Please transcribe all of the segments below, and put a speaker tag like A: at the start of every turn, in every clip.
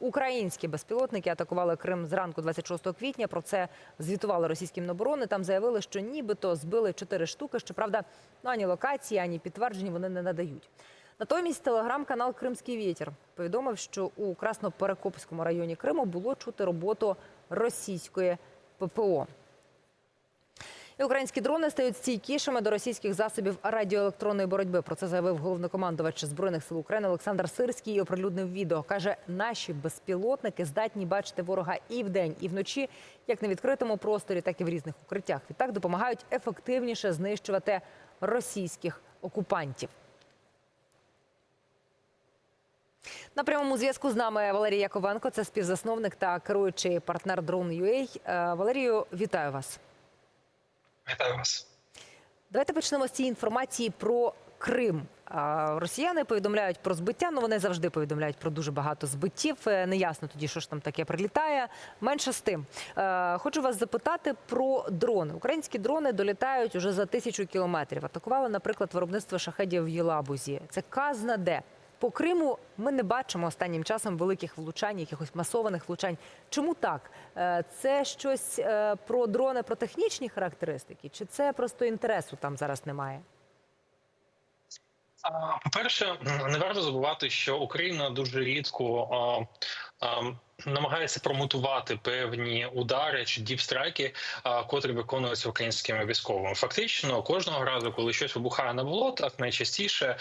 A: українські безпілотники атакували Крим зранку 26 квітня. Про це звітували російські міноборони. Там заявили, що нібито збили чотири штуки. Щоправда, ну, ані локації, ані підтверджень вони не надають. Натомість телеграм-канал Кримський вітер повідомив, що у Красноперекопському районі Криму було чути роботу російської ППО. І українські дрони стають стійкішими до російських засобів радіоелектронної боротьби. Про це заявив головнокомандувач збройних сил України Олександр Сирський і оприлюднив відео. каже, наші безпілотники здатні бачити ворога і вдень, і вночі, як на відкритому просторі, так і в різних укриттях. Відтак допомагають ефективніше знищувати російських окупантів. На прямому зв'язку з нами Валерій Яковенко, це співзасновник та керуючий партнер Drone.ua. Е, Валерію, вітаю вас.
B: Вітаю вас.
A: Давайте почнемо з цієї інформації про Крим. Росіяни повідомляють про збиття. Ну вони завжди повідомляють про дуже багато збиттів. Е, Неясно тоді, що ж там таке прилітає. Менше з тим. Е, Хочу вас запитати про дрони. Українські дрони долітають уже за тисячу кілометрів. Атакували, наприклад, виробництво шахедів в Єлабузі. Це казна де. По Криму ми не бачимо останнім часом великих влучань, якихось масованих влучань. Чому так? Е, Це щось е, про дрони, про технічні характеристики, чи це просто інтересу там зараз немає?
B: По-перше, не варто забувати, що Україна дуже рідко намагається промотувати певні удари чи діпстрайки, котрі виконуються українськими військовими. Фактично, кожного разу, коли щось вибухає на болотах, найчастіше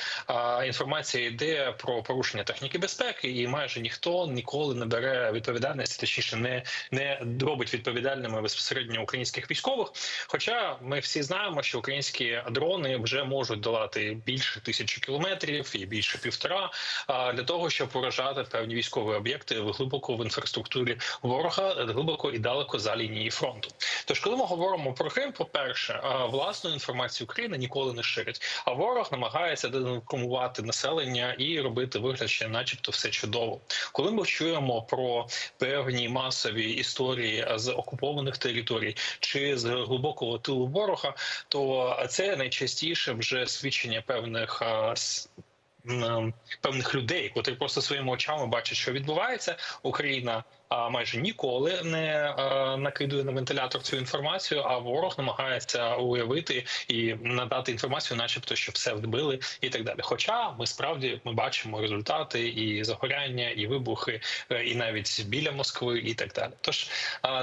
B: інформація йде про порушення техніки безпеки, і майже ніхто ніколи не бере відповідальність, точніше, не, не робить відповідальними безпосередньо українських військових. Хоча ми всі знаємо, що українські дрони вже можуть долати більше тисячі кілометрів і більше півтора для того, щоб уражати певні військові об'єкти глибоко в інфраструктурі ворога, глибоко і далеко за лінії фронту. Тож, коли ми говоримо про Крим, по перше, власну інформацію Україна ніколи не ширить. А ворог намагається дезінформувати населення і робити вигляд, що, начебто, все чудово. Коли ми чуємо про певні масові історії з окупованих територій чи з глибокого тилу ворога, то це найчастіше вже свідчення певних. А, с- м, Певних людей, котрі просто своїми очами бачать, що відбувається. Україна майже ніколи не накидує на вентилятор цю інформацію. А ворог намагається уявити і надати інформацію, начебто, що все вбили, і так далі. Хоча ми справді ми бачимо результати і загоряння, і вибухи, е, і навіть біля Москви, і так далі. Тож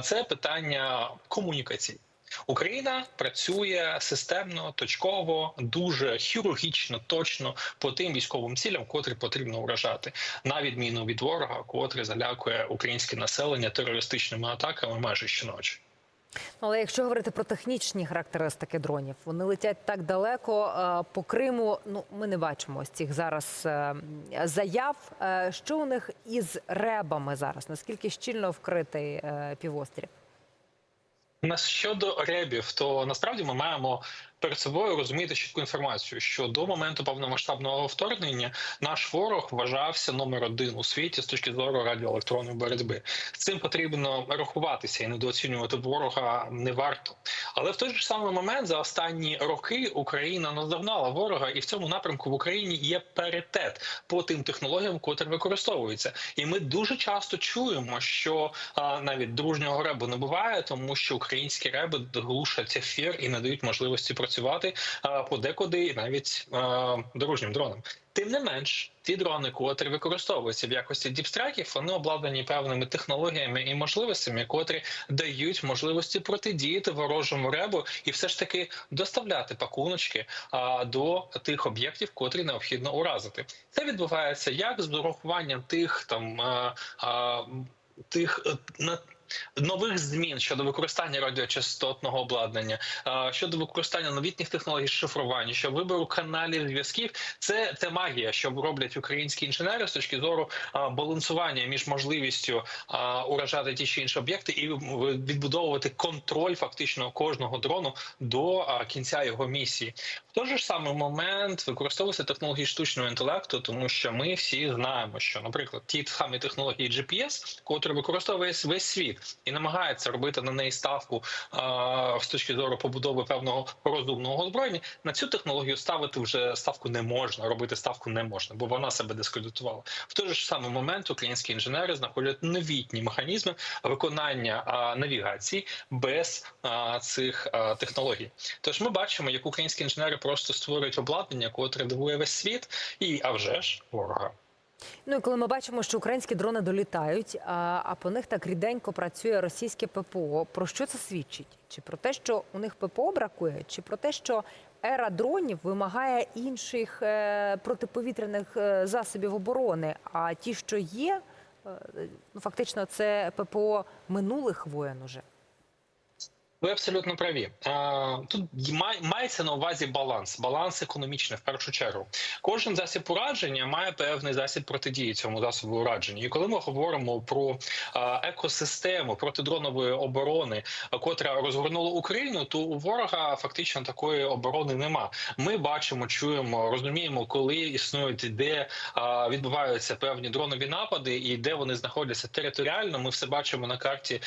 B: це питання комунікації. Україна працює системно, точково, дуже хірургічно, точно по тим військовим цілям, котрі потрібно вражати, на відміну від ворога, котрий залякує українське населення терористичними атаками майже щоночі.
A: Але якщо говорити про технічні характеристики дронів, вони летять так далеко е, по Криму. Ну ми не бачимо ось цих зараз е, заяв. Е, Що у них із ребами зараз? Наскільки щільно вкритий півострів?
B: На щодо ребів, то насправді ми маємо перед собою розуміти чітку інформацію, що до моменту повномасштабного вторгнення наш ворог вважався номер один у світі з точки зору радіоелектронної боротьби. З цим потрібно рахуватися і недооцінювати ворога не варто. Але в той же самий момент за останні роки Україна наздогнала ворога, і в цьому напрямку в Україні є паритет по тим технологіям, котрі використовуються. І ми дуже часто чуємо, що а, навіть дружнього ребу не буває, тому що українські реби глушать ефір і не дають можливості працювати подекуди і навіть дорожнім дронам. Тим не менш, ті дрони, котрі використовуються в якості діпстрайків, вони обладнані певними технологіями і можливостями, котрі дають можливості протидіяти ворожому ребу і все ж таки доставляти пакуночки а, до тих об'єктів, котрі необхідно уразити. Це відбувається як з урахуванням тих там а, а, тих е, на. Нових змін щодо використання радіочастотного обладнання, щодо використання новітніх технологій шифрування, щодо вибору каналів зв'язків, це, це магія, що роблять українські інженери з точки зору балансування між можливістю уражати ті чи інші об'єкти і відбудовувати контроль фактично кожного дрону до кінця його місії. В той же самий момент використовуються технології штучного інтелекту, тому що ми всі знаємо, що, наприклад, ті самі технології GPS, котрі використовує весь світ, і намагається робити на неї ставку а, з точки зору побудови певного розумного озброєння, на цю технологію ставити вже ставку не можна, робити ставку не можна, бо вона себе дискредитувала. В той же самий момент українські інженери знаходять новітні механізми виконання а, навігації без а, цих а, технологій. Тож ми бачимо, як українські інженери просто створюють обладнання, котре дивує весь світ, і а вже ж ворога.
A: Ну і коли ми бачимо, що українські дрони долітають, а, а по них так ріденько працює російське ППО. Про що це свідчить? Чи про те, що у них ППО бракує, чи про те, що ера дронів вимагає інших е, протиповітряних е, засобів оборони? А ті, що є, е, ну фактично, це ППО минулих воєн уже.
B: Ви абсолютно праві. Тут мається на увазі баланс, баланс економічний в першу чергу. Кожен засіб ураження має певний засіб протидії цьому засобу ураження. І коли ми говоримо про екосистему протидронової оборони, котра розгорнула Україну, то у ворога фактично такої оборони нема. Ми бачимо, чуємо, розуміємо, коли існують де відбуваються певні дронові напади, і де вони знаходяться територіально. Ми все бачимо на карті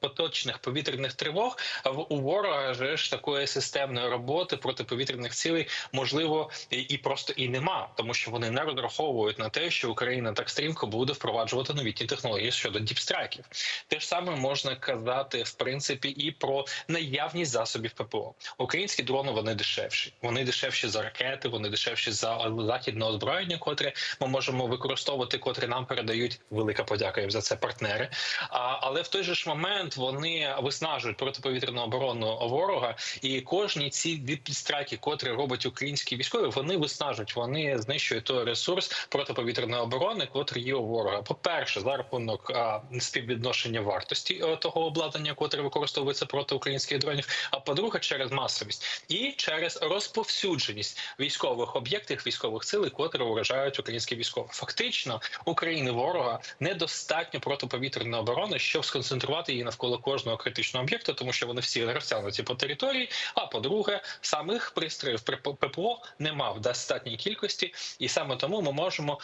B: поточних повітряних тривог. А в- у ворога же ж такої системної роботи протиповітряних цілей можливо і, просто і нема, тому що вони не розраховують на те, що Україна так стрімко буде впроваджувати новітні технології щодо діпстрайків. Те ж саме можна казати в принципі і про наявність засобів ППО. Українські дрони вони дешевші. Вони дешевші за ракети, вони дешевші за західне озброєння, котре ми можемо використовувати, котре нам передають. Велика подяка їм за це партнери. А, але в той же ж момент вони виснажують протиповітряну оборону ворога, і кожні ці підстрайки, котрі робить українські військові, вони виснажують, вони знищують той ресурс протиповітряної оборони, котрий є у ворога. По перше, за рахунок а, співвідношення вартості е, того обладнання, котре використовується проти українських дронів. А по-друге, через масовість і через розповсюдженість військових об'єктів, військових сил, котрі вражають українські військові. Фактично, України ворога недостатньо протиповітряної оборони, щоб сконцентрувати її навколо кожного критичного об'єкта, тому що вони всі розтягнуті по території. А по-друге, самих пристроїв ППО нема в достатній кількості, і саме тому ми можемо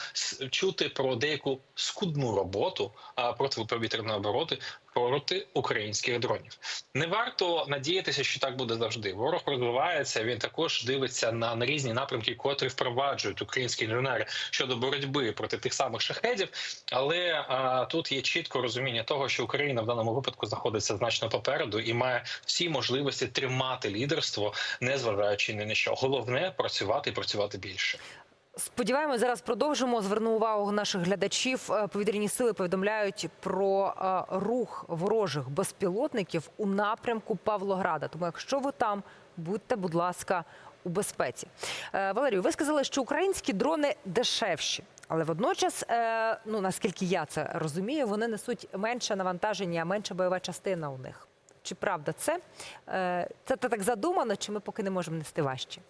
B: чути про деяку скудну роботу протиповітряної оборони проти українських дронів. Не варто надіятися, що так буде завжди. Ворог розвивається. Він також дивиться на, на різні напрямки, котрі впроваджують українські інженери щодо боротьби проти тих самих шахедів. Але а, тут є чітко розуміння того, що Україна в даному випадку знаходиться значно попереду і має всі можливості тримати лідерство, не зважаючи ні на що. Головне працювати і працювати більше.
A: Сподіваємось, зараз продовжимо. Зверну увагу наших глядачів. Е, Повітряні сили повідомляють про е, рух ворожих безпілотників у напрямку Павлограда. Тому, якщо ви там, будьте, будь ласка, у безпеці. Е, Валерію, ви сказали, що українські дрони дешевші. Але водночас, е, ну наскільки я це розумію, вони несуть менше навантаження, менше бойова частина у них. Чи правда це? Е, Це так задумано, чи ми поки не можемо нести важче?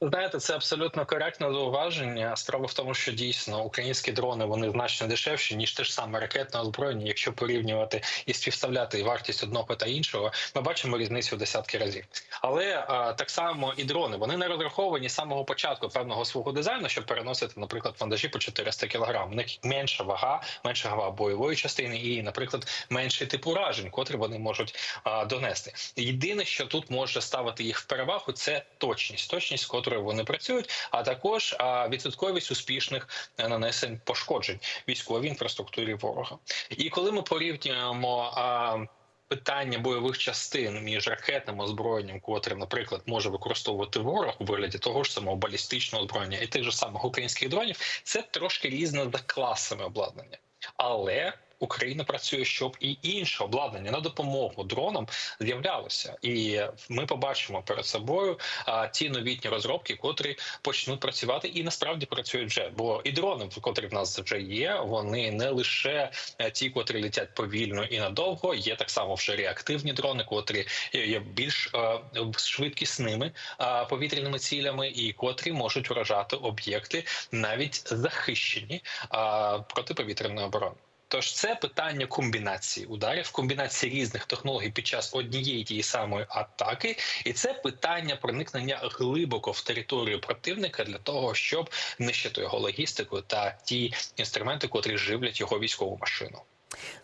B: Знаєте, це абсолютно коректне зауваження. Справа в тому, що дійсно українські дрони вони значно дешевші ніж те ж саме ракетне озброєння. Якщо порівнювати і співставляти вартість одного та іншого, ми бачимо різницю в десятки разів. Але а, так само і дрони вони не розраховані з самого початку певного свого дизайну, щоб переносити, наприклад, вантажі по 400 кг. У них менша вага, менша вага бойової частини і, наприклад, менший тип уражень, котрі вони можуть а, донести. Єдине, що тут може ставити їх в перевагу, це точність, точність, котрою вони працюють, а також відсотковість успішних е, нанесень пошкоджень військовій інфраструктурі ворога. І коли ми порівнюємо. Питання бойових частин між ракетним озброєнням, котре, наприклад, може використовувати ворог у вигляді того ж самого балістичного озброєння і тих же самих українських дронів, це трошки різне за класами обладнання, але Україна працює, щоб і інше обладнання на допомогу дронам з'являлося, і ми побачимо перед собою а, ті новітні розробки, котрі почнуть працювати, і насправді працюють вже. Бо і дрони, котрі в нас вже є, вони не лише е, ті, котрі летять повільно і надовго. Є так само вже реактивні дрони, котрі є- більш е, швидкісними е, повітряними цілями, і котрі можуть вражати об'єкти, навіть захищені е, протиповітряної оборони. Тож це питання комбінації ударів, комбінації різних технологій під час однієї тієї самої атаки, і це питання проникнення глибоко в територію противника для того, щоб нищити його логістику та ті інструменти, котрі живлять його військову машину.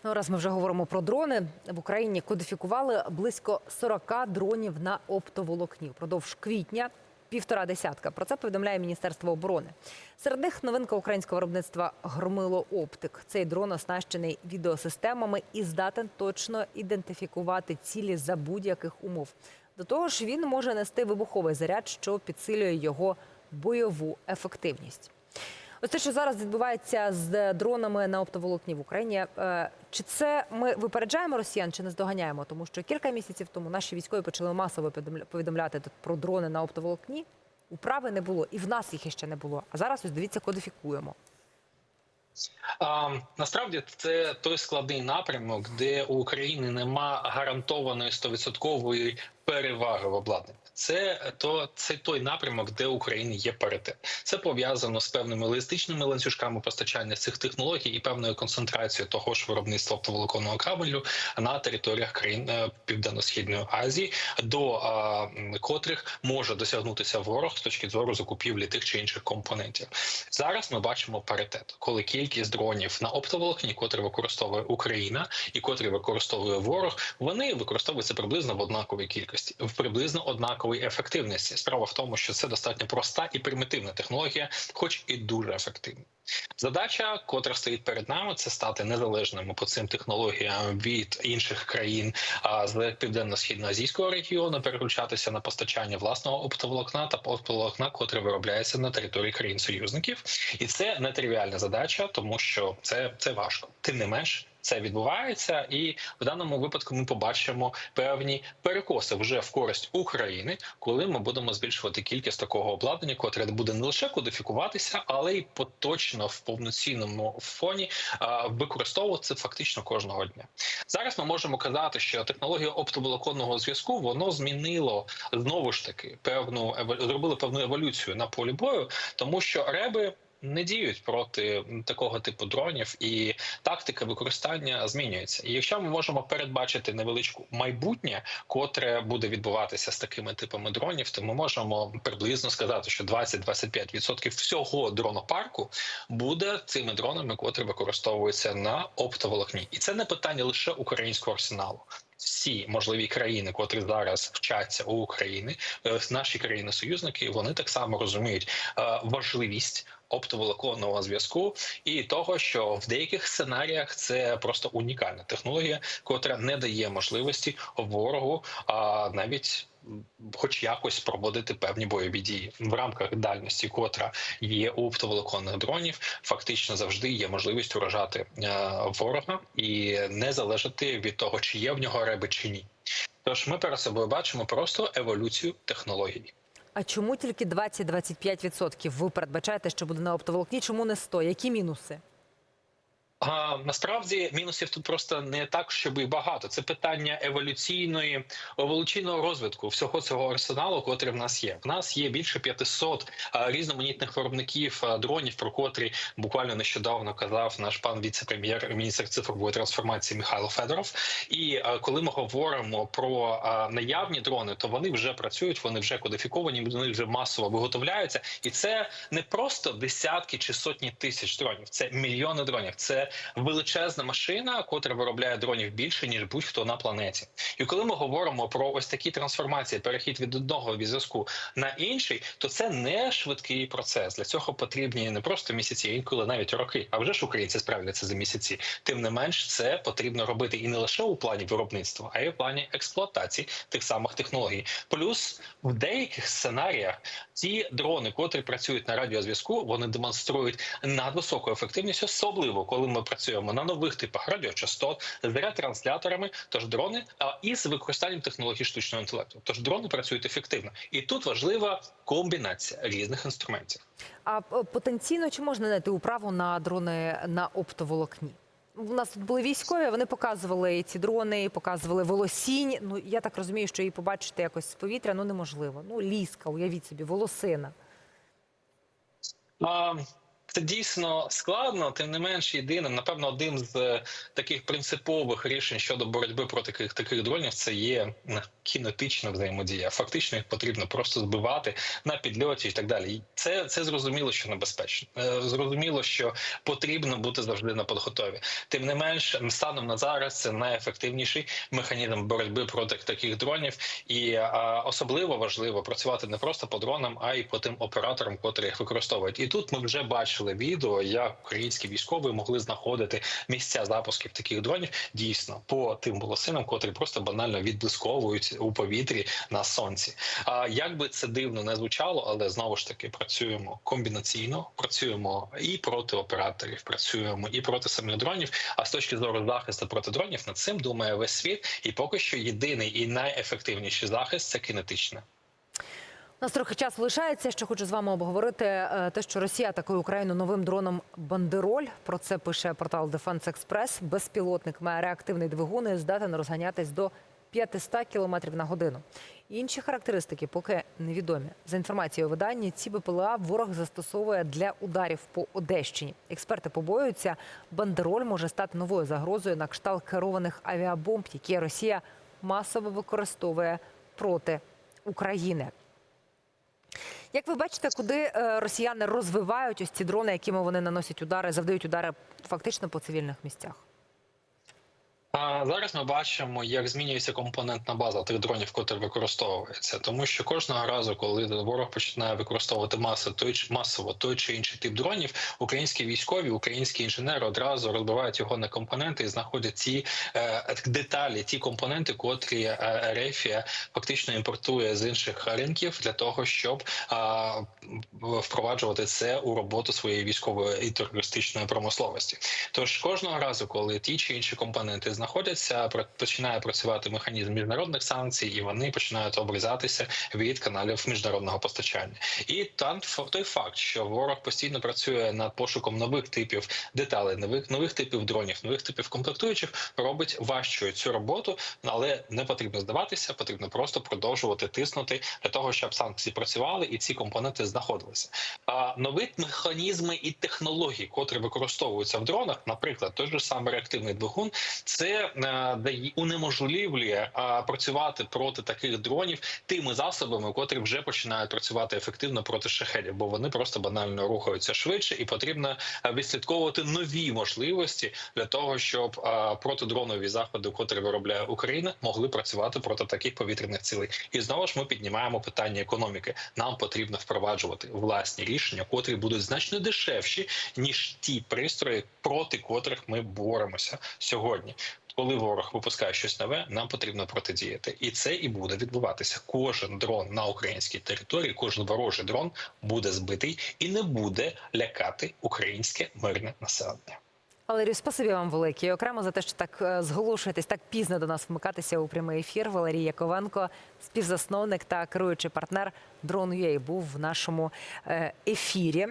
A: Ну, раз ми вже говоримо про дрони, в Україні кодифікували близько 40 дронів на оптоволокні впродовж квітня. Півтора десятка. Про це повідомляє Міністерство оборони. Серед них новинка українського виробництва Громило Оптик. Цей дрон оснащений відеосистемами і здатен точно ідентифікувати цілі за будь-яких умов. До того ж, він може нести вибуховий заряд, що підсилює його бойову ефективність. Те, що зараз відбувається з дронами на оптоволокні в Україні. е, Чи це ми випереджаємо росіян, чи не здоганяємо? Тому що кілька місяців тому наші військові почали масово повідомляти про дрони на оптоволокні. Управи не було, і в нас їх іще не було. А зараз ось дивіться, кодифікуємо.
B: А, насправді це той складний напрямок, де у України нема гарантованої стовідсоткової переваги в обладнанні. Це то це той напрямок, де у України є паритет. Це пов'язано з певними логістичними ланцюжками постачання цих технологій і певною концентрацією того ж виробництва оптоволоконного кабелю на територіях країн е, Південно-східної Азії, до а, котрих може досягнутися ворог з точки зору закупівлі тих чи інших компонентів. Зараз ми бачимо паритет, коли кількість дронів на оптоволокні, котрі використовує Україна і котрі використовує ворог, вони використовуються приблизно в однаковій кількості, в приблизно однаковій ефективності. Справа в тому, що це достатньо проста і примітивна технологія, хоч і дуже ефективна. Задача, котра стоїть перед нами, це стати незалежними по цим технологіям від інших країн а, з південно-східно-азійського регіону, переключатися на постачання власного оптоволокна та оптоволокна, котре виробляється на території країн союзників, і це нетривіальна задача, тому що це, це важко. Тим не менш. Це відбувається, і в даному випадку ми побачимо певні перекоси вже в користь України, коли ми будемо збільшувати кількість такого обладнання, котре буде не лише кодифікуватися, але й поточно в повноцінному фоні використовуватися фактично кожного дня. Зараз ми можемо казати, що технологія оптоволоконного зв'язку воно змінило знову ж таки певну зробило певну еволюцію на полі бою, тому що реби. Не діють проти такого типу дронів, і тактика використання змінюється. І якщо ми можемо передбачити невеличку майбутнє, котре буде відбуватися з такими типами дронів, то ми можемо приблизно сказати, що 20-25% всього дронопарку буде цими дронами, котрі використовуються на оптоволокні, і це не питання лише українського арсеналу. Всі можливі країни, котрі зараз вчаться у України, е, наші країни-союзники, вони так само розуміють е, важливість оптоволоконного зв'язку і того, що в деяких сценаріях це просто унікальна технологія, котра не дає можливості ворогу а навіть. Хоч якось проводити певні бойові дії в рамках дальності, котра є у оптоволоконних дронів, фактично завжди є можливість уражати е, ворога і не залежати від того, чи є в нього реби чи ні. Тож ми перед собою бачимо просто еволюцію технологій.
A: А чому тільки 20-25% ви передбачаєте, що буде на оптоволокні? Чому не 100? Які мінуси?
B: Насправді мінусів тут просто не так, щоб і багато. Це питання еволюційної еволюційного розвитку всього цього арсеналу, котрий в нас є. В нас є більше 500 різноманітних виробників дронів, про котрі буквально нещодавно казав наш пан віце-прем'єр, міністр цифрової трансформації Михайло Федоров. І коли ми говоримо про наявні дрони, то вони вже працюють, вони вже кодифіковані, вони вже масово виготовляються, і це не просто десятки чи сотні тисяч дронів, це мільйони дронів. Це величезна машина, котра виробляє дронів більше ніж будь-хто на планеті. І коли ми говоримо про ось такі трансформації, перехід від одного зв'язку на інший, то це не швидкий процес. Для цього потрібні не просто місяці, а інколи навіть роки. А вже ж українці справляться за місяці. Тим не менш, це потрібно робити і не лише у плані виробництва, а й у плані експлуатації тих самих технологій. Плюс в деяких сценаріях ті дрони, котрі працюють на радіозв'язку, вони демонструють надвисоку ефективність, особливо коли ми працюємо на нових типах радіочастот з ретрансляторами, тож дрони а і з використанням технологій штучного інтелекту. Тож дрони працюють ефективно, і тут важлива комбінація різних інструментів.
A: А е, потенційно чи можна знайти управу на дрони на оптоволокні? У нас тут були військові, вони показували ці дрони, показували волосінь. Ну я так розумію, що її побачити якось з повітря ну неможливо. Ну ліска, уявіть собі, волосина.
B: А, Це дійсно складно, тим не менш, єдиним, напевно, одним з е, таких принципових рішень щодо боротьби проти таких, таких дронів це є кінетична взаємодія. Фактично їх потрібно просто збивати на підльоті і так далі. І Це, це зрозуміло, що небезпечно. Е, Зрозуміло, що потрібно бути завжди на подготові. Тим не менш, станом на зараз це найефективніший механізм боротьби проти таких дронів, і е, особливо важливо працювати не просто по дронам, а й по тим операторам, котрі їх використовують. І тут ми вже бачили відео, як українські військові могли знаходити місця запусків таких дронів дійсно по тим волосинам, котрі просто банально відблисковують у повітрі на сонці. А як би це дивно не звучало, але знову ж таки працюємо комбінаційно, працюємо і проти операторів, працюємо і проти самих дронів. А з точки зору захисту проти дронів над цим думає весь світ. І поки що єдиний і найефективніший захист це кінетичне.
A: Нас трохи часу лишається. Ще хочу з вами обговорити е, те, що Росія атакує Україну новим дроном Бандероль. Про це пише портал Defense Express. Безпілотник має реактивний двигун і здатен розганятись до 500 км на годину. Інші характеристики поки невідомі. За інформацією видання, ці БПЛА ворог застосовує для ударів по Одещині. Експерти побоюються, бандероль може стати новою загрозою на кшталт керованих авіабомб, які Росія масово використовує проти України. Як ви бачите, куди е, росіяни розвивають ось ці дрони, якими вони наносять удари, завдають удари фактично по цивільних місцях?
B: Зараз ми бачимо, як змінюється компонентна база тих дронів, котрі використовуються, тому що кожного разу, коли ворог починає використовувати маси той масово той чи інший тип дронів, українські військові, українські інженери одразу розбивають його на компоненти і знаходять ті е, деталі, ті компоненти, котрі е, Ерефія фактично імпортує з інших ринків для того, щоб е, впроваджувати це у роботу своєї військової і терористичної промисловості. Тож кожного разу, коли ті чи інші компоненти знаходяться, починає працювати механізм міжнародних санкцій, і вони починають обрізатися від каналів міжнародного постачання. І там той факт, що ворог постійно працює над пошуком нових типів деталей, нових нових типів дронів, нових типів комплектуючих, робить важчою цю роботу, але не потрібно здаватися, потрібно просто продовжувати тиснути для того, щоб санкції працювали і ці компоненти знаходилися. А нові механізми і технології, котрі використовуються в дронах, наприклад, той же самий реактивний двигун, це е, дає унеможливлює е, працювати проти таких дронів тими засобами, котрі вже починають працювати ефективно проти шахедів, бо вони просто банально рухаються швидше, і потрібно е, відслідковувати нові можливості для того, щоб е, протидронові заходи, котрі виробляє Україна, могли працювати проти таких повітряних цілей. І знову ж ми піднімаємо питання економіки. Нам потрібно впроваджувати власні рішення, котрі будуть значно дешевші ніж ті пристрої, проти котрих ми боремося сьогодні. Коли ворог випускає щось нове, нам потрібно протидіяти, і це і буде відбуватися. Кожен дрон на українській території, кожен ворожий дрон буде збитий і не буде лякати українське мирне населення.
A: Валерію, спасибі вам велике. Окремо за те, що так е, зголошуєтесь, так пізно до нас вмикатися у прямий ефір. Валерій Яковенко, співзасновник та керуючий партнер Drone.ua був в нашому е, ефірі.